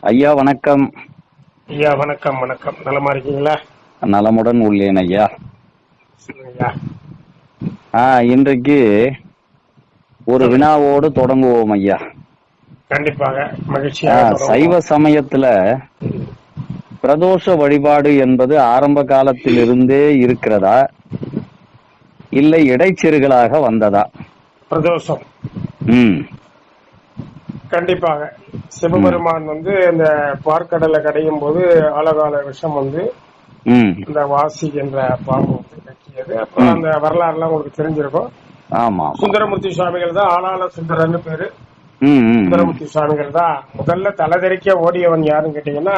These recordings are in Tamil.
ஐயா வணக்கம். ஐயா வணக்கம் வணக்கம். நலமா இருக்கீங்களா? நலமுடன் உள்ளேன் ஐயா. ஆ இன்றைக்கு ஒரு வினாவோடு தொடங்குவோம் ஐயா. கண்டிப்பாக. தொடருவோம். சைவ சமயத்துல பிரதோஷ வழிபாடு என்பது ஆரம்ப காலத்திலிருந்தே இருக்கிறதா? இல்லை இடைச்செருகலாக வந்ததா? பிரதோஷம். கண்டிப்பாக. சிவபெருமான் வந்து இந்த பார்க்கடலை கடையும் போது அழகால விஷம் வந்து இந்த வாசி என்ற பாம்பு வந்து கக்கியது அப்புறம் அந்த வரலாறுலாம் உங்களுக்கு தெரிஞ்சிருக்கும். ஆமா சுந்தரமூர்த்தி சுவாமிகள் தான் ஆளாள சுந்தரன்னு பேரு. சுந்தரமூர்த்தி சுவாமிகள் தான் முதல்ல தலைதெறிக்க ஓடியவன் யாருன்னு கேட்டீங்கன்னா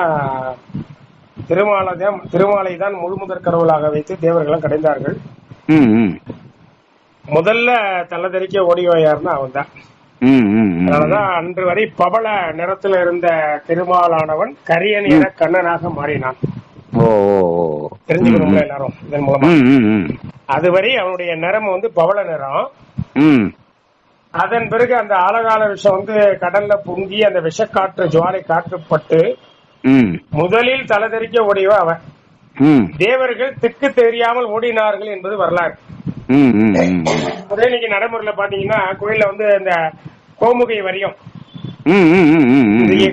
திருமாலை தான் திருமாலை தான் முழுமுதற் கடவுளாக வைத்து தேவர்களும் கடைந்தார்கள். முதல்ல தலைதெறிக்க ஓடியவன் யாருன்னா அவன் தான். அதனாலதான் அன்று வரை பவள நிறத்துல இருந்த திருமாலானவன் கரிய நிற கண்ணனாக மாறினான். தெரிஞ்சுக்கணும்ல எல்லாரும்? இதன் மூலமா? அதுவரை அவனுடைய நிறம் வந்து பவள நிறம். அதன் பிறகு அந்த ஆழகால விஷம் வந்து கடல்ல பொங்கி அந்த விஷக்காற்று ஜுவாலை காற்றுப்பட்டு முதலில் தலைதெறிக்க ஓடியவன் அவன். தேவர்கள் திக்கு தெரியாமல் ஓடினார்கள் என்பது வரலாறு. அதே இன்னைக்கு நடைமுறையில பாத்தீங்கன்னா கோயில்ல வந்து இந்த கோமுகை வரியம்.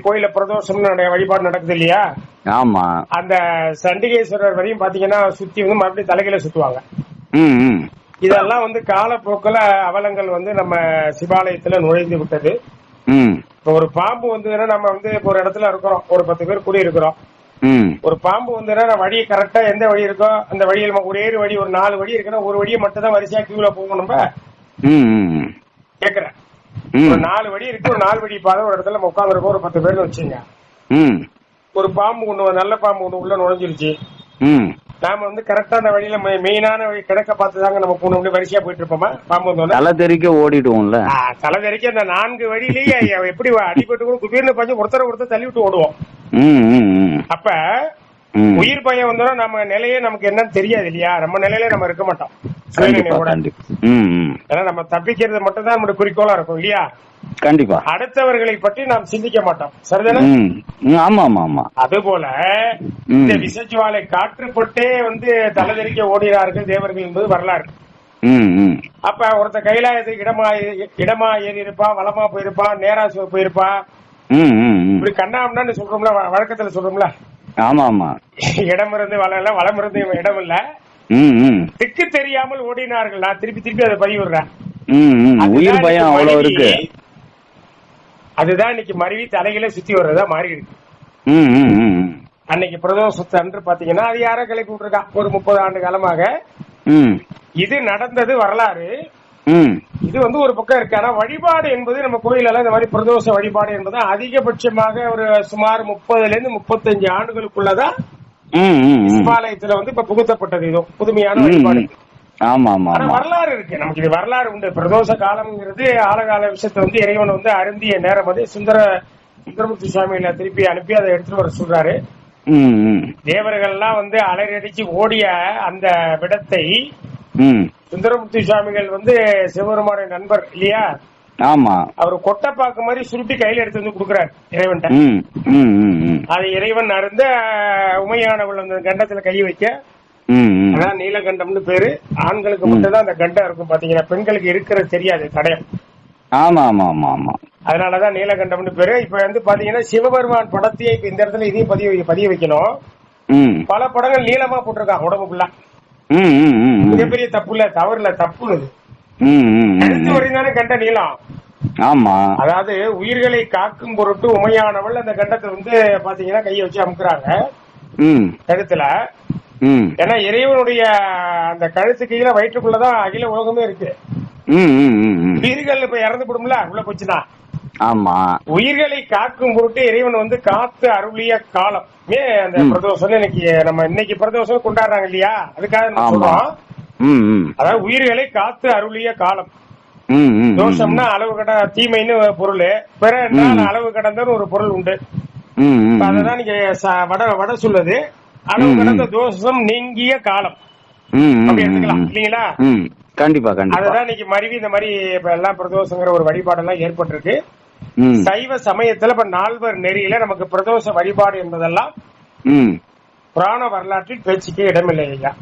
கோயில பிரதோஷம்னு நிறைய வழிபாடு நடக்குது இல்லையா? ஆமா. அந்த சண்டிகேஸ்வரர் வரையும் பாத்தீங்கன்னா சுத்தி வந்து மறுபடியும் தலைகளை சுத்துவாங்க. இதெல்லாம் வந்து காலப்போக்கில் அவலங்கள் வந்து நம்ம சிவாலயத்துல நுழைந்து விட்டது. ம். இப்போ ஒரு பாம்பு வந்ததுன்னா நம்ம வந்து இப்போ ஒரு இடத்துல இருக்கிறோம். ஒரு பத்து பேர் குடி இருக்கிறோம். ஒரு பாம்பு வந்ததுன்னா நம்ம வழி கரெக்டா எந்த வழி இருக்கோ அந்த வழியில் நம்ம ஒரே ஒரு வழி ஒரு நாலு வழி இருக்குன்னா ஒரு வழியை மட்டும் தான் வரிசையா கியூல போகணும் நம்ம? கேக்குறேன் ஒரு நாலு வழி இருக்கு ஒரு நாலு வழி பாதை ஒரு இடத்துல நம்ம உட்காந்துருக்கோம் ஒரு பத்து பேர்னு வச்சுங்க. ஒரு பாம்பு ஒண்ணு நல்ல பாம்பு ஒண்ணு உள்ள நுழைஞ்சிருச்சு. நாம வந்து கரெக்டா அந்த வழியில மெயினான வழி கிடக்க பார்த்து தாங்க நம்ம போகணும் அப்படி வரிசையா போயிட்டு இருப்போமா? பாம்பு வந்தோடனே தலை தெறிக்க ஓடிடுவோம்ல. தலைவரைக்கும் அந்த நான்கு வழியிலேயே எப்படி அடிபட்டு கூட குபீர்னு பஞ்சு ஒருத்தர ஒருத்தர் தள்ளி விட்டு ஓடுவோம். அப்ப உயிர் பயம் வந்தோம்னா நம்ம நிலையே நமக்கு என்னன்னு தெரியாது இல்லையா? நம்ம நிலையில நம்ம இருக்க மாட்டோம். ஏன்னா நம்ம தப்பிக்கிறது மட்டும் தான் நம்மளுடைய குறிக்கோளா இருக்கும் இல்லையா? கண்டிப்பா. அடுத்தவர்களை பற்றி நாம் சிந்திக்க மாட்டோம். சரிதானே? ஆமா ஆமா ஆமா. அதுபோல ம். இந்த விசஜுவாலை காற்றுப்பட்டே வந்து தலைதெறிக்க ஓடினார்கள் தேவர்கள் என்பது வரலாறு. அப்ப ஒருத்த கைலாயத்துக்கு இடமா இடமா ஏறி இருப்பான் வளமா போயிருப்பான் நேரா போயிருப்பான் இப்படி கண்ணாம்னு சொல்றோம்ல வழக்கத்துல சொல்றோம்ல? ஆமா ஆமா. இடம் இருந்து வளம் இல்ல வளம் இருந்து இடம் இல்ல. திக்கு தெரியாமல் ஓடினார்கள். நான் திருப்பி திருப்பி அதை பதிவிடுறேன் உயிர் பயம் அவ்வளவு இருக்கு. அதுதான் இன்னைக்கு மருவி தலைகளை சுத்தி வர்றதா மாறி இருக்கு. அன்னைக்கு பிரதோஷத்து அன்று பாத்தீங்கன்னா அது யாரோ கிளப்பி விட்டுருக்கான் ஒரு முப்பது ஆண்டு காலமாக. இது நடந்தது வரலாறு. இது வந்து ஒரு பக்கம் இருக்கு. ஆனா வழிபாடு என்பது நம்ம கோயிலெல்லாம் இந்த மாதிரி பிரதோஷ வழிபாடு என்பது அதிகபட்சமாக ஒரு சுமார் முப்பதுல இருந்து முப்பத்தஞ்சு ஆண்டுகளுக்குள்ளதான் சிவாலயத்துல வந்து இப்ப புகுத்தப்பட்டது இது. புதுமையான வழிபாடு. ஆமா ஆமா வரலாறு இருக்கு. நமக்கு இது வரலாறு உண்டு. பிரதோஷ காலம்ங்கிறது ஆழகால விஷயத்தை வந்து இறைவன் வந்து அருந்திய நேரம். வந்து சுந்தர சுந்தரமூர்த்தி சுவாமியில திருப்பி அனுப்பி அதை எடுத்துட்டு வர சொல்றாரு. தேவர்கள்லாம் வந்து அலறடிச்சு ஓடிய அந்த விடத்தை சுந்தரமூர்த்தி சுவாமிகள் வந்து சிவபெருமானுடைய நண்பர் இல்லையா? ஆமா. அவர் கொட்டைப்பாக்கு மாதிரி சுருட்டி கையில எடுத்து வந்து கொடுக்குறாரு ம் அது இறைவன் அருந்த உமையானவள் அந்த கண்டத்துல கை வைக்க. அதான் நீலகண்டம்னு பேரு. ஆண்களுக்கு மட்டும்தான் அந்த கண்டம் இருக்கும் பாத்தீங்கன்னா பெண்களுக்கு இருக்கிறது தெரியாது தடயம். ஆமா ஆமா ஆமா ஆமா. அதனாலதான் நீலகண்டம்னு பேரு. இப்ப வந்து பாத்தீங்கன்னா சிவபெருமான் படத்தையே இப்ப இந்த இடத்துல இதையும் பதிய பதிய வைக்கணும். பல படங்கள் நீளமா போட்டிருக்கான் உடம்புக்குள்ள மிகப்பெரிய தப்பு இல்ல தவறு இல்ல தப்பு. இது ம் ம் ம். கழுத்து வரையும் தானே கண்ட நீளம். ஆமா. அதாவது உயிர்களை காக்கும் பொருட்டு உமையானவள் அந்த கண்டத்தை வந்து பாத்தீங்கன்னா கையை வச்சு அமுக்குறாங்க. கழுத்துல. ஏன்னா இறைவனுடைய அந்த கழுத்து கீழே வயிற்றுக்குள்ளதான் அகில உலகமே இருக்கு. உயிர்கள் இப்ப இறந்து போடும்ல உள்ள போச்சுன்னா. ஆமா. உயிர்களை காக்கும் பொருட்டு இறைவன் வந்து காத்து அருளிய காலம். ஏன் அந்த ம். பிரதோஷம் இன்னைக்கு நம்ம இன்னைக்கு பிரதோஷம் கொண்டாடுறாங்க இல்லையா? அதுக்காக நம்ம ஆமா. சொல்றோம். ம் ம். அதாவது உயிர்களை காத்து அருளிய காலம். ம் ம் தோஷம்னா அளவு கட தீமைன்னு பொருள். பிற ம். அளவு கடந்தன்னு ஒரு பொருள் உண்டு. ம் ம் அததான் நீங்க வட வட சொல்லுது. அளவு ம், கடந்த ம். தோஷம் நீங்கிய காலம். ம் ம் அப்படி எடுத்துக்கலாம். ம். இல்லீங்களா? ம். கண்டிப்பா கண்டிப்பா. அதுதான் இன்னைக்கு மருவி இந்த மாதிரி இப்ப எல்லாம் பிரதோஷங்கிற ஒரு வழிபாடெல்லாம் ஏற்பட்டிருக்கு. ம் சைவ சமயத்துல இப்ப நால்வர் நெறியில நமக்கு பிரதோஷ வழிபாடு என்பதெல்லாம் புராண வரலாற்றில் பேச்சுக்கே இடமில்லை ஐயா.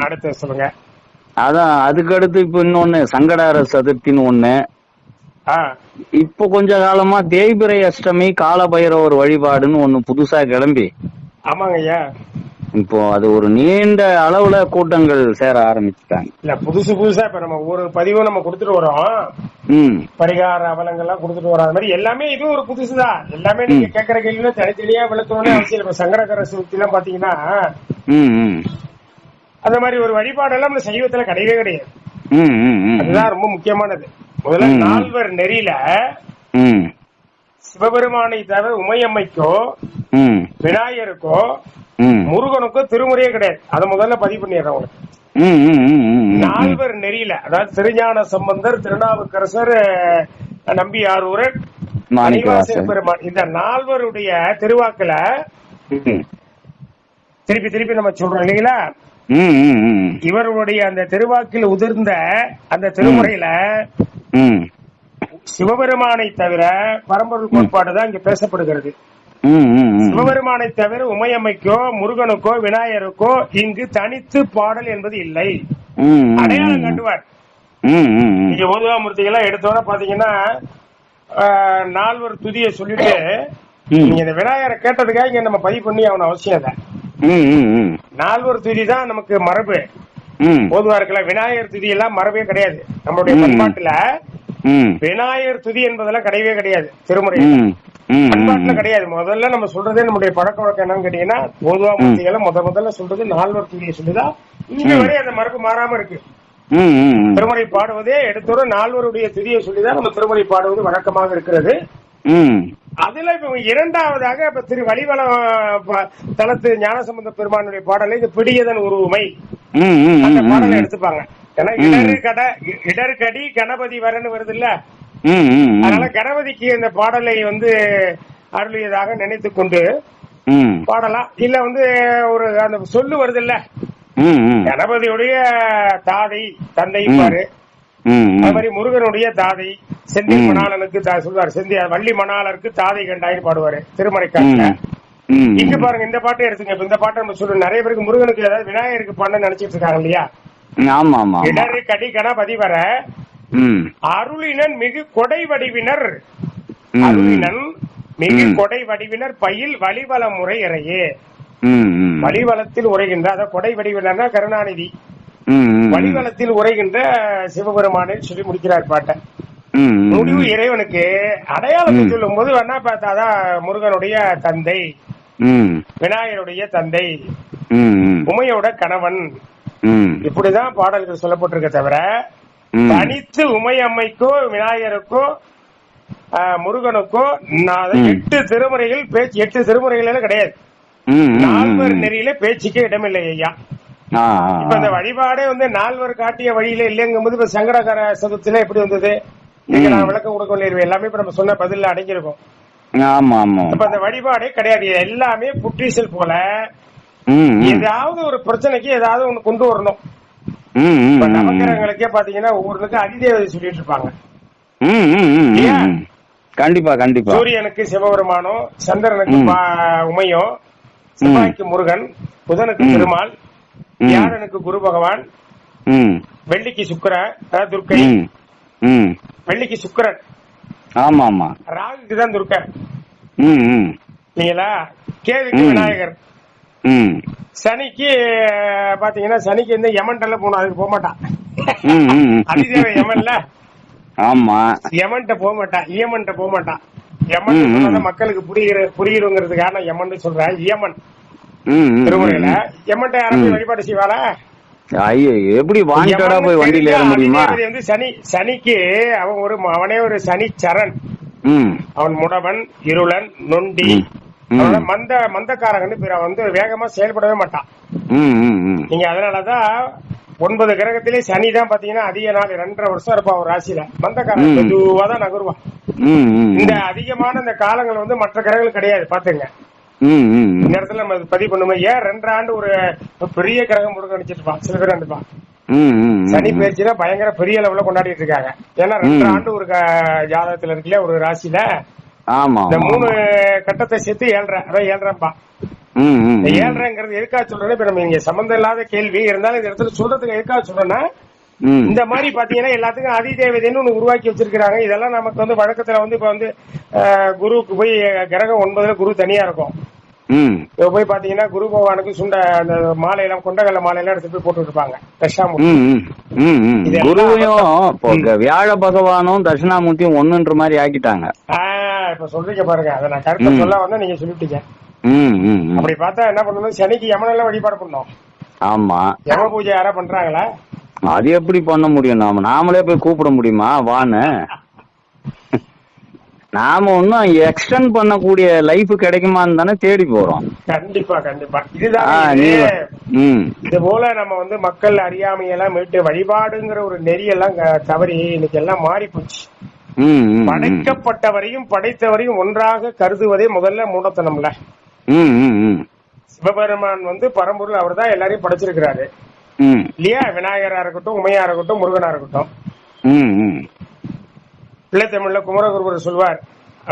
அடுத்து சொல்லுங்க. அதான் அதுக்கு அடுத்து இப்ப இன்னொன்னு சங்கடார சதுர்த்தின்னு ஒண்ணு. ஆ. இப்போ கொஞ்ச காலமா தேய்பிரை அஷ்டமி காலபைரவர் வழிபாடுன்னு ஒண்ணு புதுசா கிளம்பி. ஆமாங்க ஐயா. இப்போ அது ஒரு நீண்ட அளவுல கூட்டங்கள் சேர ஆரம்பிச்சுட்டாங்க. இல்ல புதுசு புதுசா இப்ப நம்ம ஒரு பதிவும் நம்ம கொடுத்துட்டு வரோம். பரிகார அவலங்கள்லாம் கொடுத்துட்டு வரோம். அது மாதிரி எல்லாமே இதுவும் ஒரு புதுசுதான் எல்லாமே நீங்க கேட்கற கேள்வியில தனித்தனியா விளக்கணும்னு அவசியம். இப்ப சங்கரகர சதுர்த்தி எல்லாம் பாத்தீங்கன்னா அந்த மாதிரி ஒரு வழிபாடெல்லாம் நம்ம சைவத்துல கிடையவே கிடையாது. அதுதான் ரொம்ப முக்கியமானது. முதல்ல. நால்வர் நெறியில சிவபெருமானை தவிர உமையம்மைக்கோ விநாயகருக்கோ ம். முருகனுக்கோ திருமுறையே கிடையாது. அதை முதல்ல பதிவு பண்ணிடுறேன் உங்களுக்கு நால்வர் நெறியில அதாவது திருஞான சம்பந்தர் திருநாவுக்கரசர் நம்பி பெருமான் இந்த நால்வருடைய திருவாக்குல திருப்பி திருப்பி நம்ம சொல்றோம் இல்லைங்களா? இவருடைய அந்த திருவாக்கில் உதிர்ந்த அந்த திருமுறையில சிவபெருமானை தவிர பரம்பொருள் கோட்பாடு தான் இங்க பேசப்படுகிறது. சிவபெருமானை தவிர உமையம்மைக்கோ முருகனுக்கோ விநாயகருக்கோ இங்கு தனித்து பாடல் என்பது இல்லை. அடையாளம் கண்டுவார். நீங்க ஓதுவாமூர்த்திகள்லாம் எடுத்தோட பாத்தீங்கன்னா நால்வர் துதியை சொல்லிட்டு. நீங்க இந்த விநாயகரை கேட்டதுக்காக இங்க நம்ம பதிவு பண்ணி அவன அவசியம் இல்லை. நால்வர் துதி தான் நமக்கு மரபு. ம். ஓதுவாருக்கெல்லாம் விநாயகர் துதி எல்லாம் மரபே கிடையாது. நம்மளுடைய. பண்பாட்டுல விநாயகர் துதி என்பதெல்லாம் கிடையவே கிடையாது. திருமுறை. ம் ம். பண்பாட்டுல கிடையாது. முதல்ல நம்ம சொல்றதே நம்முடைய பழக்க வழக்கம் என்னன்னு கேட்டீங்கன்னா ஓதுவா மூர்த்திகளை முத முதல்ல சொல்றது நால்வர் துதியை சொல்லிதான். இங்க வரை அந்த மரபு மாறாம இருக்கு. திருமுறை பாடுவதே எடுத்தோட நால்வருடைய துதியை சொல்லிதான் நம்ம திருமுறை பாடுவது வழக்கமாக இருக்கிறது. அதுல இப்ப இரண்டாவதாக இப்ப திரு வழிவளம் தலத்து ஞானசம்பந்த பெருமானுடைய பாடலை இந்த பிடியதன் உருவமை. அந்த பாடலை எடுத்துப்பாங்க. ஏன்னா இடரு கட இடர் கடி கணபதி வரன்னு வருது இல்ல அதனால கணபதிக்கு இந்த பாடலை வந்து அருளியதாக நினைத்துக் கொண்டு பாடலாம். இல்ல வந்து ஒரு அந்த சொல்லு வருது இல்ல கணபதியுடைய தாதை தந்தை. பாரு. அது மாதிரி முருகனுடைய தாதை செந்தில் ம். மணாளனுக்கு தா- சொல்வார் செந்தி வள்ளி மணாளருக்கு தாதை கண்டாயின்னு பாடுவாரு திருமறைக்காட்டுல. இங்க பாருங்க இந்த பாட்டை எடுத்துங்க. இந்த பாட்டை நம்ம சொல்றோம் நிறைய பேருக்கு முருகனுக்கு ஏதாவது விநாயகருக்கு பண்ண நினைச்சிட்டு இருக்காங்க இல்லையா? இடரு கடி கணபதி வர அருளினன் மிகு கொடை வடிவினர். அருளினன் மிகு. கொடை வடிவினர் பயில் வழிவல முறை இறையே வழிவலத்தில் உரைகின்ற அதாவது கொடை வடிவினர்னா கருணாநிதி. வழிவலத்தில் உரைகின்ற சிவபெருமானை சொல்லி முடிக்கிறார் பாட்டை. முடிவு இறைவனுக்கு. அடையாளத்தை. சொல்லும் போது வேணா பார்த்தாதான் முருகனுடைய தந்தை விநாயகருடைய தந்தை உமையோட கணவன். இப்படிதான் பாடல்கள் சொல்லப்பட்டிருக்க தவிர தனித்து உமை அம்மைக்கோ விநாயகருக்கோ முருகனுக்கோ. எட்டு திருமுறைகள் பேச்சு எட்டு திருமுறைகள் கிடையாது. நால்வர் நெறியில பேச்சுக்கே இடமில்லை ஐயா. இப்ப இந்த வழிபாடே வந்து நால்வர் காட்டிய வழியில இல்லைங்கும் போது இப்ப சங்கரகர சதுர்த்தில எப்படி வந்தது? நீங்க நான் விளக்கம் கொடுக்க வேண்டியது எல்லாமே இப்ப நம்ம சொன்ன பதில்ல அடங்கியிருக்கும். ஆமா ஆமா. இப்ப அந்த வழிபாடே கிடையாது எல்லாமே புற்றீசல் போல. ஏதாவது ஒரு பிரச்சனைக்கு ஏதாவது ஒண்ணு கொண்டு வரணும். இப்ப நவக்கிரகங்களுக்கே பாத்தீங்கன்னா ஒவ்வொருக்கும் அதிதேவதை சொல்லிட்டு இருப்பாங்க. கண்டிப்பா கண்டிப்பா. சூரியனுக்கு சிவபெருமானும் சந்திரனுக்கு உமையும் செவ்வாய்க்கு முருகன் புதனுக்கு ம். வியாழனுக்கு குரு பகவான் வெள்ளிக்கு சுக்கிரன் அதாவது துர்க்கை. வெள்ளிக்கு சுக்கிரன். ஆமா ஆமா ராகுக்கு தான் துர்க்கை ம் ம். இல்லைங்களா? கேதுக்கு. விநாயகர். சனிக்கு பாத்தீங்கன்னா சனிக்கு வந்து யமன்ல போகணும். அதுக்கு போக மாட்டான். அதிதேவ யமன்ல ஆமா. யமன்ட்ட போக மாட்டான். ஈயமன்ட்ட போக மாட்டான். யமன் மக்களுக்கு புரியுற புரியுறங்கிறதுக்காக நான் யமன் சொல்றேன். ம், திருமுறையில. யமன்ட்ட யாரும். வழிபாடு செய்வாளா? ஐயோ எப்படி வாண்டடா போய் வண்டியில ஏற முடியுமா? வந்து சனி சனிக்கு அவன் ஒரு அவனே ஒரு சனி சரண் அவன் முடவன் இருளன் நொண்டி. மந்த மந்தக்காரங்கன்னு பேர். அவன் வந்து வேகமா செயல்படவே மாட்டான். நீங்க அதனாலதான் ஒன்பது கிரகத்திலே சனி தான் பாத்தீங்கன்னா அதிக நாள் ரெண்டரை வருஷம் இருப்பான் ஒரு ராசியில. மந்தக்காரன். மெதுவா தான் நகருவான். இந்த அதிகமான இந்த காலங்கள் வந்து மற்ற கிரகங்கள் கிடையாது பாத்துங்க. இந்த இடத்துல நம்ம பதிவு பண்ணுவோம் ஏன் ரெண்டு ஆண்டு ஒரு பெரிய கிரகம் அடிச்சிட்டு இருப்பான் சில பேர் ம், சனி. பயிற்சினா பயங்கர பெரிய அளவுல கொண்டாடிட்டு இருக்காங்க. ஏன்னா ரெண்டு. ஆண்டு ஒரு ஜாதகத்துல இருக்குல்ல ஒரு ராசியில ஆமா இந்த மூணு. கட்டத்தை சேர்த்து ஏழ்ரை அதான் ம், இந்த. ஏழ்ரைங்கிறது எதுக்காக சொல்றேன்னா இப்ப நம்ம இங்க சம்பந்தம் இல்லாத கேள்வி. இருந்தாலும் இந்த இடத்துல சொல்றதுக்கு எதுக்காக சொல்றேன்னா. இந்த மாதிரி பாத்தீங்கன்னா எல்லாத்துக்கும் அதிதேவதைன்னு ஒண்ணு உருவாக்கி வச்சிருக்காங்க இதெல்லாம் நமக்கு வந்து வழக்கத்துல வந்து இப்ப வந்து குருவுக்கு போய் கிரகம் ஒன்பதுல குரு தனியா இருக்கும். இப்ப போய் பாத்தீங்கன்னா குரு பகவானுக்கு சுண்ட அந்த மாலையெல்லாம் கொண்டகல்ல மாலையெல்லாம் எடுத்து போய் போட்டு இருப்பாங்க எல்லாம் குருவையும் வியாழ பகவானும் தட்சிணாமூர்த்தியும் ஒண்ணுன்ற மாதிரி ஆக்கிட்டாங்க. இப்ப சொல்றீங்க பாருங்க. அதை நான் கருத்தை. சொல்ல வந்தா நீங்க சொல்லிட்டீங்க. அப்படி பார்த்தா என்ன பண்ணணும் சனிக்கு யமனெல்லாம் வழிபாடு பண்ணோம். ஆமா. யம பூஜை யாரா பண்றாங்களா? அது எப்படி பண்ண முடியும் நாம? நாமளே போய் கூப்பிட முடியுமா? வான்னு. நாம ஒன்னும் எக்ஸ்டெண்ட் பண்ணக்கூடிய லைஃப் கிடைக்குமான்னு தானே தேடி போறோம். கண்டிப்பா கண்டிப்பா. இதுதான் இது. போல நம்ம வந்து மக்கள் அறியாமையெல்லாம் மீட்டு வழிபாடுங்கிற ஒரு நெறியெல்லாம் தவறி இன்னைக்கு எல்லாம் மாறி போச்சு. படைக்கப்பட்டவரையும் படைத்தவரையும் ஒன்றாக கருதுவதே முதல்ல மூடத்தனம்ல. சிவபெருமான் வந்து பரம்பொருள் அவர் தான் எல்லாரையும் படைச்சிருக்கிறாரு. இல்லையா விநாயகரா இருக்கட்டும் உமையா இருக்கட்டும் முருகனா இருக்கட்டும். ம். பிள்ளைத்தமிழ்ல குமரகுருவர் சொல்வார்.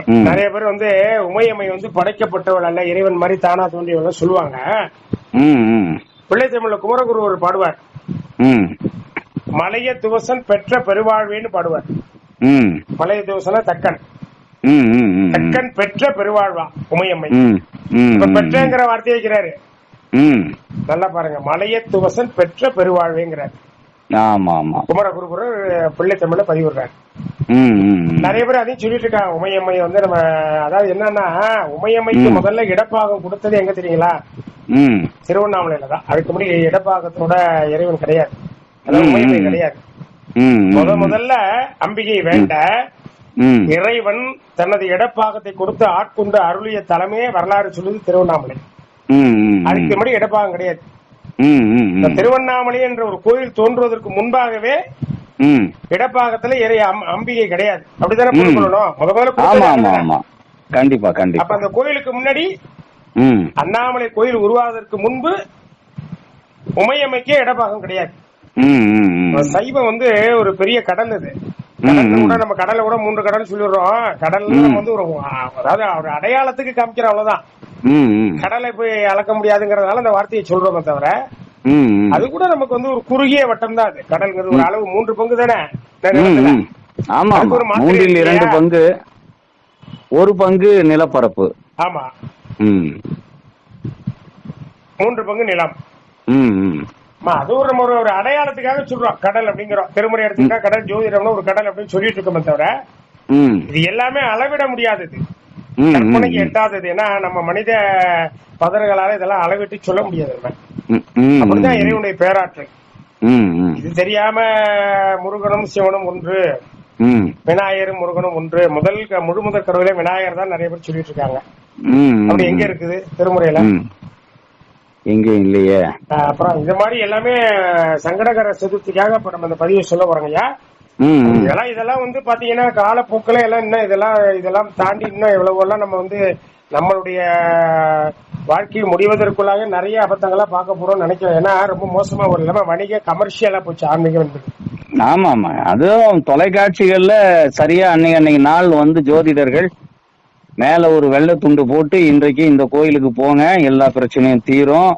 நிறைய பேர் வந்து உமையம்மை வந்து படைக்கப்பட்டவள் அல்ல இறைவன் மாதிரி தானா தோன்றியவள் சொல்லுவாங்க. ம். பிள்ளைத்தமிழ்ல குமரகுருவர் பாடுவார். மலைய துவசன் பெற்ற பெருவாழ்வேன்னு பாடுவார். மலைய துவசன தக்கன். தக்கன் பெற்ற பெருவாழ்வா உமையம்மை இப்ப. பெற்றங்கிற வார்த்தையை வைக்கிறாரு. நல்லா பாருங்க மலைய துவசன் பெற்ற பெருவாழ்வேங்கிறார் ஆமா ஆமா குமரகுருபுரர் பிள்ளைத்தமிழ்ல பதிவிடுறாரு ம், ம், ம். நிறைய பேர் அதையும் சொல்லிட்டு இருக்காங்க உமையம்மை வந்து நம்ம அதாவது என்னன்னா உமையம்மைக்கு. முதல்ல இடப்பாகம் கொடுத்தது எங்க தெரியுங்களா. திருவண்ணாமலையில தான் அதுக்கு முன்னாடி இடப்பாகத்தோட இறைவன் கிடையாது அதாவது உமையம்மை. கிடையாது. முத முதல்ல அம்பிகை வேண்ட. இறைவன் தனது இடப்பாகத்தை கொடுத்து ஆட்கொண்டு அருளிய தலைமையே வரலாறு சொல்லுது திருவண்ணாமலை அதுக்கு முன்னாடி இடப்பாகம் கிடையாது. திருவண்ணாமலை என்ற ஒரு கோயில் தோன்றுவதற்கு முன்பாகவே. இடப்பாகத்துல இறை அம்- அம்பிகை கிடையாது அப்படித்தானே ம். புரிந்து கொள்ளணும் முத முதல்ல. ஆமா கண்டிப்பா அப்ப கண்டிப்பா அந்த கோயிலுக்கு முன்னாடி அண்ணாமலை கோயில் உருவாவதற்கு முன்பு உமையம்மைக்கே இடப்பாகம் கிடையாது. சைவம் வந்து ஒரு பெரிய கடல் இது. கூட நம்ம கடல்ல கூட மூன்று கடல் சொல்லிடுறோம். கடல்ல. நம்ம வந்து ஒரு அதாவது ஒரு அடையாளத்துக்கு காமிக்கிற அவ்வளவுதான். கடலை போய் அளக்க முடியாதுங்கிறதுனால அந்த வார்த்தையை சொல்றோமே தவிர. அது கூட நமக்கு வந்து ஒரு குறுகிய வட்டம் தான் அது. கடல்ங்கிறது ஒரு அளவு மூன்று பங்கு தானே. ஆமா ஒரு மூன்றில்? இரண்டு பங்கு ஒரு பங்கு நிலப்பரப்பு. ஆமா. மூன்று பங்கு நிலம். அது ஒரு நம்ம ஒரு அடையாளத்துக்காக சொல்றோம். கடல் அப்படிங்கிறோம். திருமுறை எடுத்துக்கிட்டா கடல் ஜோதிடம்னு ஒரு கடல் அப்படின்னு சொல்லிட்டு இருக்கோமே தவிர இது எல்லாமே அளவிட முடியாதது. கற்பனைக்கு. எட்டாதது. ஏன்னா நம்ம மனித பதர்களால இதெல்லாம் அளவிட்டு சொல்ல முடியாது அப்படிதான். இறைவனுடைய ம். இது தெரியாம முருகனும் சிவனும் ஒன்று விநாயகரும் முருகனும் ஒன்று. முதல் முழு முதல் கடவுளே விநாயகர் தான் நிறைய பேர் சொல்லிட்டு இருக்காங்க. அப்படி எங்க இருக்குது திருமுறையில. எங்கேயும் இல்லையே. அப்புறம் இந்த மாதிரி எல்லாமே சங்கடகர சதுர்த்திக்காக இப்ப நம்ம இந்த பதிவை சொல்ல போறோங்க ஐயா ம், ம். இதெல்லாம் இதெல்லாம் வந்து பாத்தீங்கன்னா காலப்போக்கில் எல்லாம் இன்னும் இதெல்லாம் இதெல்லாம் தாண்டி இன்னும் எவ்வளவு எல்லாம் நம்ம வந்து நம்மளுடைய வாழ்க்கை முடிவதற்குள்ளாக நிறைய அபத்தங்களா பார்க்க போறோம்னு நினைக்கிறேன். ஏன்னா ரொம்ப மோசமா ஒரு இல்லாம வணிக கமர்ஷியலா போச்சு ஆன்மீகம் என்பது. ஆமா ஆமா அதுவும் தொலைக்காட்சிகள்ல சரியா அன்னைக்கு அன்னைக்கு நாள் வந்து ஜோதிடர்கள் மேல ஒரு வெள்ளை துண்டு போட்டு இன்றைக்கு இந்த கோயிலுக்கு போங்க எல்லா பிரச்சனையும் தீரும்.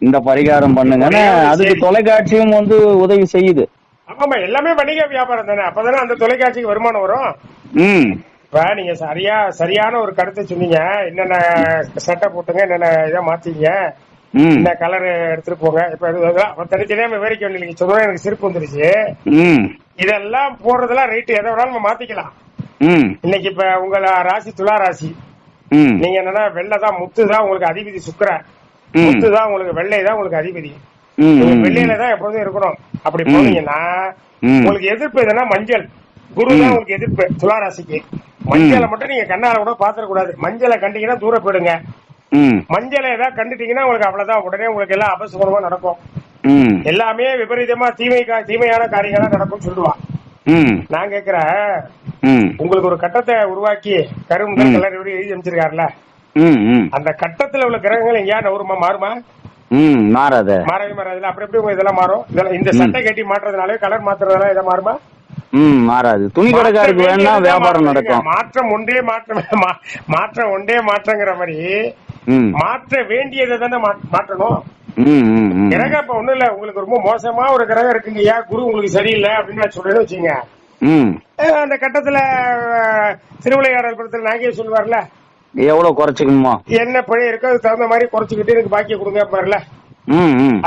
இந்த பரிகாரம் பண்ணுங்கன்னு ஒரு அதுக்கு. தொலைக்காட்சியும் வந்து உதவி செய்யுது. ஆமா எல்லாமே வணிக வியாபாரம் தானே. அப்பதானே அந்த தொலைக்காட்சிக்கு வருமானம் வரும்? ம். இப்ப நீங்க சரியா சரியான ஒரு கருத்தை சொன்னீங்க. என்னென்ன சட்டை போட்டுங்க என்னென்ன இதை மாத்தீங்க என்ன கலர் எடுத்துட்டு போங்க. இப்ப தனித்தனியா விவரிக்க வேண்டிய நீங்க சொன்னா எனக்கு சிரிப்பு வந்துருச்சு. இதெல்லாம் போடுறதெல்லாம் ரைட்டு எதை வேணாலும் நம்ம மாத்திக்கலாம். இன்னைக்கு இப்ப உங்க ராசி துலா ராசி. நீங்க என்னன்னா வெள்ளை தான் முத்து தான் உங்களுக்கு அதிபதி சுக்கிரன். ம். முத்து தான் உங்களுக்கு வெள்ளை தான் உங்களுக்கு அதிபதி. வெள்ளையில தான் எப்போதும் இருக்கணும். அப்படி. போனீங்கன்னா. உங்களுக்கு எதிர்ப்பு எதுனா மஞ்சள். குரு தான். உங்களுக்கு எதிர்ப்பு துலா ராசிக்கு. மஞ்சளை மட்டும் நீங்க கண்ணால கூட பாத்திர கூடாது மஞ்சளை கண்டீங்கன்னா தூர போயிடுங்க. மஞ்சளை ஏதாவது கண்டுட்டீங்கன்னா உங்களுக்கு அவ்வளவுதான். உடனே உங்களுக்கு எல்லாம் அபசுகுணமா நடக்கும். எல்லாமே விபரீதமா தீமை தீமையான காரியங்களா நடக்கும் சொல்லுவான் நான் கேக்குறேன் உங்களுக்கு ஒரு கட்டத்தை உருவாக்கி கரும். கலர் எழுதி ம் அந்த கட்டத்துல உள்ள கிரகங்கள் எங்கேயா? நவருமா மாறுமா? மாறாத. மாறவே மாறாதுல அப்புறம் எப்படி இதெல்லாம் மாறும்? இதெல்லாம் இந்த சட்டை கட்டி மாட்டுறதுனால கலர் மாத்துறதுனால இதை மாறுமா? ம் மாறாது. துணி கடைக்காருக்கு வேணா வியாபாரம். நடக்கும். மாற்றம் ஒன்றே மாற்றம் மாற்றம் ஒன்றே மாற்றங்கிற மாதிரி மாற்ற வேண்டியதை தானே மாற்றணும். கிரகம் இப்ப ஒண்ணும் இல்ல. உங்களுக்கு ரொம்ப மோசமா ஒரு கிரகம் இருக்குங்க ஐயா குரு உங்களுக்கு சரியில்லை அப்படின்னு நான் சொல்றேன்னு வச்சுங்க அந்த கட்டத்துல திருவிளையாடல் படத்துல நாகே சொல்லுவார்ல? எவ்வளவு குறைச்சிக்கணுமோ. என்ன பிழை இருக்கோ அதுக்கு தகுந்த மாதிரி குறைச்சிக்கிட்டு எனக்கு பாக்கிய கொடுங்க பாருல.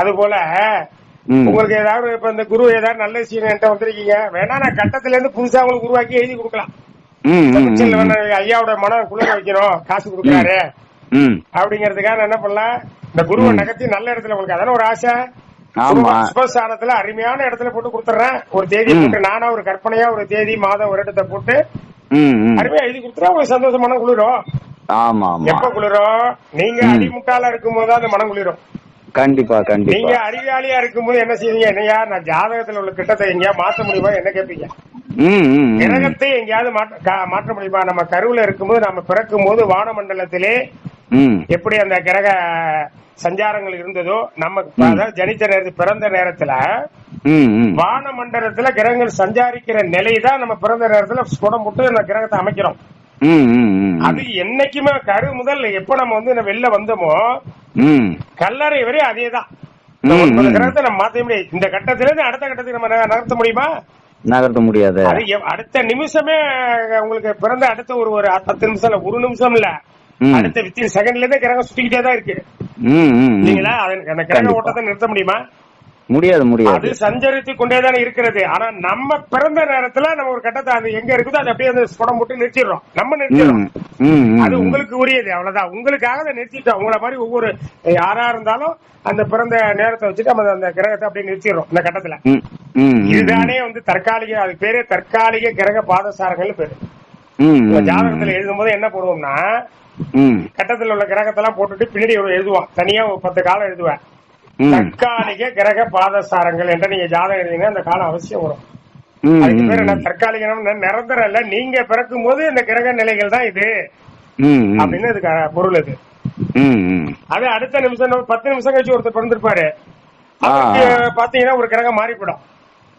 அது போல உங்களுக்கு ஏதாவது இப்ப இந்த குரு ஏதாவது நல்ல விஷயம் என்கிட்ட வந்திருக்கீங்க வேணா நான் கட்டத்துல இருந்து புதுசா உங்களுக்கு உருவாக்கி எழுதி கொடுக்கலாம். ஐயாவோட மனம் குளிர வைக்கணும் காசு கொடுக்குறாரு. அப்படிங்கறதுக்காக நான் என்ன பண்ணலாம் இந்த குருவை நகர்த்தி நல்ல இடத்துல உங்களுக்கு அதான ஒரு ஆசை? ஆமா. சுபஸ்தானத்துல அருமையான இடத்துல போட்டு கொடுத்துறேன். ஒரு தேதி. போட்டு நானா ஒரு கற்பனையா ஒரு தேதி மாதம் ஒரு இடத்தை போட்டு அருமையா எழுதி கொடுத்துறா உங்களுக்கு சந்தோஷமான குளிரும் ஆமா எப்ப குளிரும் நீங்க ம். அடிமுட்டாளா இருக்கும்போது தான் அந்த மனம் குளிரும். கண்டிப்பா நீங்க கண்டிப்பா அறிவாளியா இருக்கும்போது என்ன செய்வீங்க? என்னையா? நான் ஜாதகத்துல உள்ள கிட்டத்தை எங்கேயா மாத்த முடியுமா? என்ன கேட்பீங்க. கிரகத்தை எங்கேயாவது மாற்ற முடியுமா? நம்ம கருவுல இருக்கும்போது நம்ம பிறக்கும் போது வானமண்டலத்திலே எப்படி அந்த கிரக சஞ்சாரங்கள் இருந்ததோ நம்ம ஜனித்த நேரத்து பிறந்த நேரத்துல ம் ம். வானமண்டலத்துல கிரகங்கள் சஞ்சாரிக்கிற நிலை தான் நம்ம பிறந்த நேரத்துல ஸ்புடம் போட்டு அந்த கிரகத்தை அமைக்கிறோம். அது என்னைக்குமே கரு முதல் எப்ப நம்ம வந்து வெளில வந்தோமோ கல்லறை வரை அதே தான். கிரகத்தை நம்ம மாத்த முடியாது. இந்த கட்டத்துல இருந்து அடுத்த கட்டத்துக்கு நம்ம நகர்த்த முடியுமா? நகர்த்த முடியாது. அடுத்த நிமிஷமே உங்களுக்கு பிறந்த அடுத்த ஒரு ஒரு பத்து நிமிஷம் இல்ல ஒரு நிமிஷம் இல்ல. அடுத்த வித்தின் செகண்ட்ல இருந்து கிரகம் சுத்திக்கிட்டே தான் இருக்கு. இல்லைங்களா அது- அந்த கிரக. ஓட்டத்தை நிறுத்த முடியுமா? முடியாது அது முடியாது சஞ்சரித்து கொண்டேதான் இருக்கிறது. ஆனா நம்ம பிறந்த நேரத்துல நம்ம ஒரு கட்டத்தை அது எங்க இருக்குதோ அது அப்படியே அந்த ஸ்படம் போட்டு நிறுத்திடுறோம். நம்ம நிறுத்திடுறோம். அது. உங்களுக்கு உரியது அவ்வளவுதான். உங்களுக்காக அதை நிறுத்திட்டோம். உங்களை மாதிரி ஒவ்வொரு யாரா இருந்தாலும் அந்த பிறந்த நேரத்தை வச்சுட்டு நம்ம அந்த கிரகத்தை அப்படியே நிறுத்திடுறோம் இந்த கட்டத்துல. இதுதானே வந்து தற்காலிக அது பேரே தற்காலிக கிரக பாதசாரங்கள் பேரு. ஜாதகத்துல எழுதும் போது என்ன போடுவோம்னா கட்டத்துல உள்ள கிரகத்தெல்லாம் போட்டுட்டு பின்னாடி ஒரு எழுதுவான். தனியா ஒரு பத்து காலம் எழுதுவேன். தற்காலிக கிரக பாதசாரங்கள் என்று நீங்க ஜாதகம் எழுதினா அந்த காலம் அவசியம் வரும். அதுக்கு பேர் என்ன? தற்காலிகம் நிரந்தரம் இல்ல. நீங்க பிறக்கும் போது இந்த கிரக நிலைகள் தான் இது. அப்படின்னு இதுக்கு பொருள் இது. அது அடுத்த நிமிஷம் பத்து நிமிஷம் கழிச்சு ஒருத்தர் பிறந்திருப்பாரு. பாத்தீங்கன்னா ஒரு கிரகம் மாறி போடும்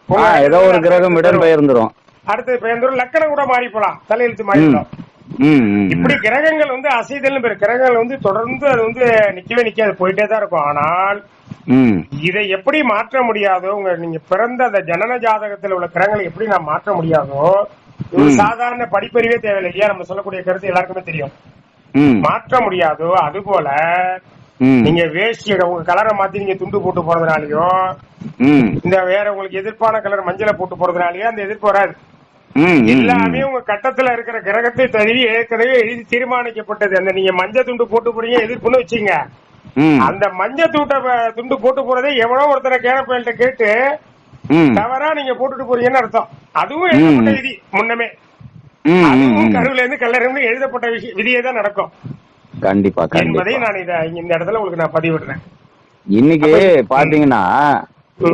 ஆ, ஏதோ ஒரு கிரகம் இடம் பெயர்ந்துரும். அடுத்து பெயர்ந்துரும் லக்கணம் கூட மாறி போலாம் தலையெழுத்து மாறி ம் போடும் ம், ம், இப்படி கிரகங்கள் வந்து அசைதல் பேரு. கிரகங்கள் வந்து தொடர்ந்து அது வந்து நிக்கவே நிக்காது போயிட்டே தான் இருக்கும். ஆனால் இதை எப்படி மாற்ற முடியாதோ உங்க நீங்க பிறந்த அந்த ஜனன ஜாதகத்தில் உள்ள கிரகங்களை எப்படி நான் மாற்ற முடியாதோ ஒரு. சாதாரண படிப்பறிவே தேவையில்லை. இல்லையா? நம்ம சொல்லக்கூடிய கருத்து எல்லாருக்குமே தெரியும். மாற்ற முடியாதோ அது போல நீங்க வேஷ்டிய உங்க கலரை மாத்தி நீங்க துண்டு போட்டு போறதுனாலயோ இந்த வேற உங்களுக்கு எதிர்ப்பான கலர் மஞ்சளை போட்டு போறதுனாலயோ அந்த எதிர்ப்பு வராது. எல்லாமே உங்க கட்டத்துல இருக்கிற கிரகத்தை தழுவி ஏற்கனவே எழுதி தீர்மானிக்கப்பட்டது. அந்த நீங்க மஞ்சள் துண்டு போட்டு போறீங்க எதிர்ப்புன்னு வச்சீங்க. அந்த மஞ்சள் தூட்ட துண்டு போட்டு போறதை எவனோ ஒருத்தரை கேனப்பயல்கிட்ட கேட்டு தவறா நீங்க போட்டுட்டு போறீங்கன்னு அர்த்தம். அதுவும் எழுதப்பட்ட. விதி முன்னமே. அதுவும். கருவில இருந்து கல்லறை இருந்து எழுதப்பட்ட விதியே தான் நடக்கும். கண்டிப்பா என்பதை நான் இத இந்த இடத்துல உங்களுக்கு நான் பதிவிடுறேன். இன்னைக்கு பாத்தீங்கன்னா.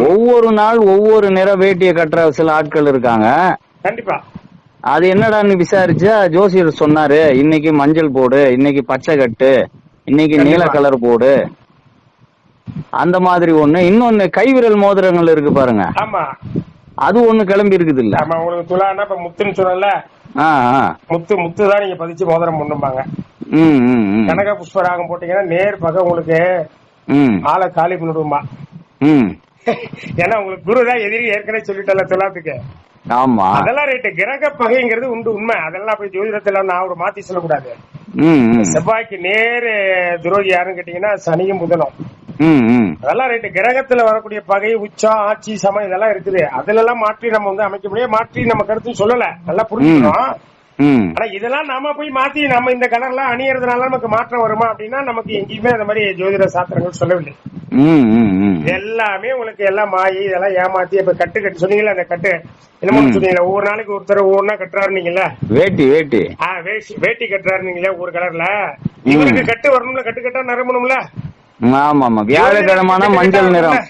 ஒவ்வொரு நாள் ஒவ்வொரு நிற வேட்டியை கட்டுற சில ஆட்கள் இருக்காங்க. கண்டிப்பா. அது என்னடான்னு விசாரிச்சா? ஜோசியர் சொன்னாரு. இன்னைக்கு மஞ்சள் போடு இன்னைக்கு பச்சை கட்டு இன்னைக்கு நீல. கலர் போடு. அந்த மாதிரி ஒண்ணு. இன்னொன்னு கைவிரல் மோதிரங்கள் இருக்கு பாருங்க. ஆமா. அது ஒண்ணு கிளம்பி இருக்குது இல்ல ஆமா உங்களுக்கு துலான்னா இப்ப முத்துன்னு சொன்னல. முத்து முத்து தான் நீங்க பதிச்சு மோதிரம் பண்ணும்பாங்க. கனக புஷ்பராகம் போட்டீங்கன்னா நேர் பக்கம் உங்களுக்கு ஆளை காலி பண்ணிடுமா ம். ஏன்னா உங்களுக்கு குரு தான் எதிரி ஏற்கனவே சொல்லிட்டல துலாத்துக்கு. ஆமா. அதெல்லாம் ரைட்டு கிரக பகைங்கிறது உண்டு உண்மை. அதெல்லாம் போய் ஜோதிடத்துல நான் ஒரு மாத்தி சொல்லக்கூடாது. செவ்வாய்க்கு நேரு துரோகி யாருன்னு கேட்டீங்கன்னா சனியும் புதனும். அதெல்லாம் ரைட்டு கிரகத்துல வரக்கூடிய பகை உச்சம் ஆட்சி சமம் இதெல்லாம் இருக்குது. அதுல எல்லாம் மாற்றி நம்ம வந்து அமைக்க முடியாது. மாற்றி நம்ம கருத்து சொல்லல. நல்லா புரிஞ்சுக்கணும். ஆனா இதெல்லாம் நாம போய் மாத்தி நம்ம இந்த கலர்லாம் அணியறதுனால நமக்கு மாற்றம் வருமா அப்படின்னா நமக்கு எங்கேயுமே அந்த மாதிரி ஜோதிட சாஸ்திரங்கள் சொல்லவில்லை. எல்லாமே உங்களுக்கு எல்லாம் மாயி இதெல்லாம் ஏமாத்தி இப்ப கட்டு கட்டு சொன்னீங்கல்ல அந்த கட்டு என்னமோ. சொன்னீங்களா ஒவ்வொரு நாளைக்கு ஒருத்தர் ஒவ்வொன்னா கட்டுறாருனீங்கல்ல வேட்டி வேட்டி. ஆ வேஷ்டி வேட்டி கட்டுறாருனீங்களே ஒரு கலர்ல? இவருக்கு கட்டு வரணும்ல கட்டு கட்டா நிரம்பணும்ல? ஆமா ஆமா. வியாழக்கிழமான மஞ்சள் நிறம்.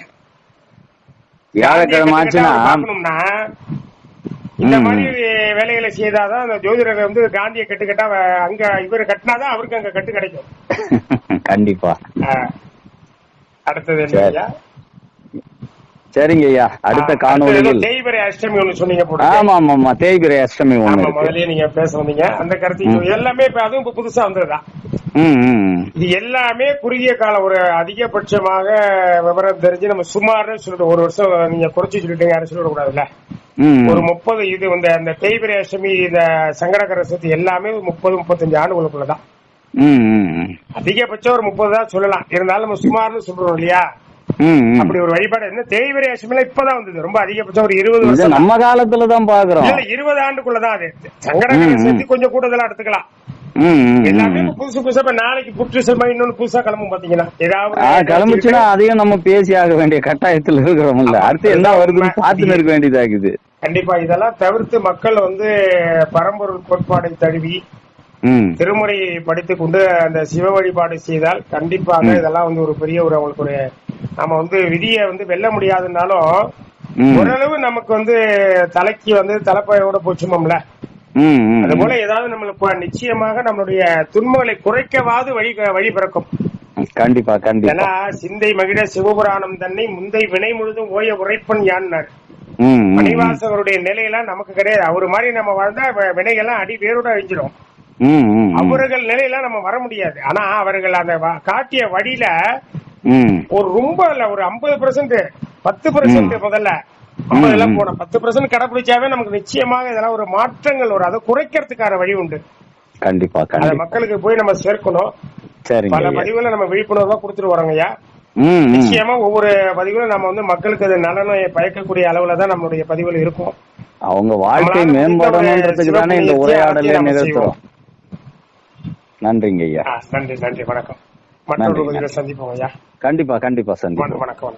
வியாழக்கிழமை ஆச்சுன்னா இந்த. மாதிரி வேலைகளை செய்தாதான் அந்த ஜோதிடர் வந்து காந்தியை கட்டு கட்டா வ- அங்க இவர் கட்டினாதான் அவருக்கு அங்க கட்டு கிடைக்கும். கண்டிப்பா. அடுத்தது என்ன சரிங்க ஐயா. அடுத்த அடுத்தது தேய்பிறை அஷ்டமி ஒண்ணு சொன்னீங்க ஆமா ஆமா ஆமா தேய்பிரை அஷ்டமி இருக்கு. முதல்லயே நீங்க பேச வந்தீங்க அந்த கருத்து எல்லாமே இப்ப அதுவும் இப்ப புதுசா வந்ததுதான். இது எல்லாமே குறுகிய கால ஒரு அதிகபட்சமாக விவரம் தெரிஞ்சு நம்ம சுமார்னு சொல்லிட்டு ஒரு வருஷம் நீங்க குறைச்சு சொல்லிட்டீங்க யாரும் சொல்லிடக்கூடாதுல்ல. ஒரு முப்பது இது இந்த அந்த தேய்பிரை அஷ்டமி இந்த சங்கடகர சதுர்த்தி எல்லாமே முப்பது முப்பத்தஞ்சு ஆண்டுகளுக்குள்ளதான். அதிகபட்சம் ஒரு முப்பது தான் சொல்லலாம். இருந்தாலும் நம்ம சுமார்னு சொல்றோம் இல்லையா. அப்படி ஒரு வழிபாடு. என்ன தேய்பிரை அஷ்டமில இப்பதான் வந்தது. ரொம்ப அதிகபட்சம் ஒரு இருபது வருஷம் நம்ம காலத்துல தான் பாக்குறோம். இருபது ஆண்டுக்குள்ளதான் அது. சங்கடகர. சதுர்த்தி கொஞ்சம் கூடுதலா எடுத்துக்கலாம். எல்லாமே புதுசு புதுசா இப்ப நாளைக்கு புற்று செல்மா இன்னொன்னு புதுசா கிளம்பும் பாத்தீங்கன்னா ஏதாவது கிளம்புச்சுன்னா அதையும் நம்ம பேசி ஆக வேண்டிய கட்டாயத்துல இருக்கிறோம்ல. அடுத்து என்ன வருதுன்னு பார்த்துன்னு இருக்க வேண்டியதாக்குது கண்டிப்பா இதெல்லாம் தவிர்த்து மக்கள் வந்து பரம்பொருள் கோட்பாடை தழுவி ம் திருமுறையை படித்துக் கொண்டு அந்த சிவ வழிபாடு செய்தால் கண்டிப்பாக. இதெல்லாம் வந்து ஒரு பெரிய ஒரு அவங்களுக்கு ஒரு நம்ம வந்து விதியை வந்து வெல்ல முடியாதுன்னாலும் ம். ஓரளவு நமக்கு வந்து தலைக்கு வந்து தலைப்பையோட போச்சுமோம்ல அது. போல ஏதாவது நம்மளுக்கு நிச்சயமாக நம்மளுடைய துன்பங்களை குறைக்கவாது வழி வழி பிறக்கும் கண்டிப்பா கண்டிப்பா ஏன்னா சிந்தை மகிழ சிவபுராணம் தன்னை முந்தை வினை முழுதும் ஓய உரைப்பன் யான்னார். மணிவாசகருடைய நிலையெல்லாம் நமக்கு கிடையாது அவர் மாதிரி நம்ம வாழ்ந்தா வினைகள்லாம் அடி வேரோட அழிஞ்சிடும். அவர்கள் நிலையெல்லாம் நம்ம வர முடியாது ஆனா அவர்கள் அந்த காட்டிய வழியில. ஒரு ரொம்ப இல்ல ஒரு ஐம்பது பெர்சென்ட் பத்து பெர்சென்ட் முதல்ல ஐம்பது எல்லாம் ம். போன பத்து பெர்சென்ட் கடைபிடிச்சாவே நமக்கு நிச்சயமாக இதெல்லாம் ஒரு மாற்றங்கள் வரும் அதை குறைக்கிறதுக்கான வழி உண்டு. கண்டிப்பா அதை மக்களுக்கு போய் நம்ம சேர்க்கணும். பல. பதிவுகளை நம்ம விழிப்புணர்வா கொடுத்துட்டு ஐயா. நிச்சயமா ஒவ்வொரு பதிவுகளும் நம்ம வந்து மக்களுக்கு அது நலனை பயக்கக்கூடிய அளவுல தான் நம்மளுடைய பதிவுகள் இருக்கும். அவங்க வாழ்க்கை மேம்படணுன்றதுக்கு தானே இந்த உரையாடலே நம்ம நிகழ்த்துறோம். நன்றிங்க ஐயா. நன்றி நன்றி வணக்கம். மற்றொரு பதிவில். சந்திப்போம் ஐயா. கண்டிப்பா கண்டிப்பா சந்திப்போம். வணக்கம் வணக்கம்.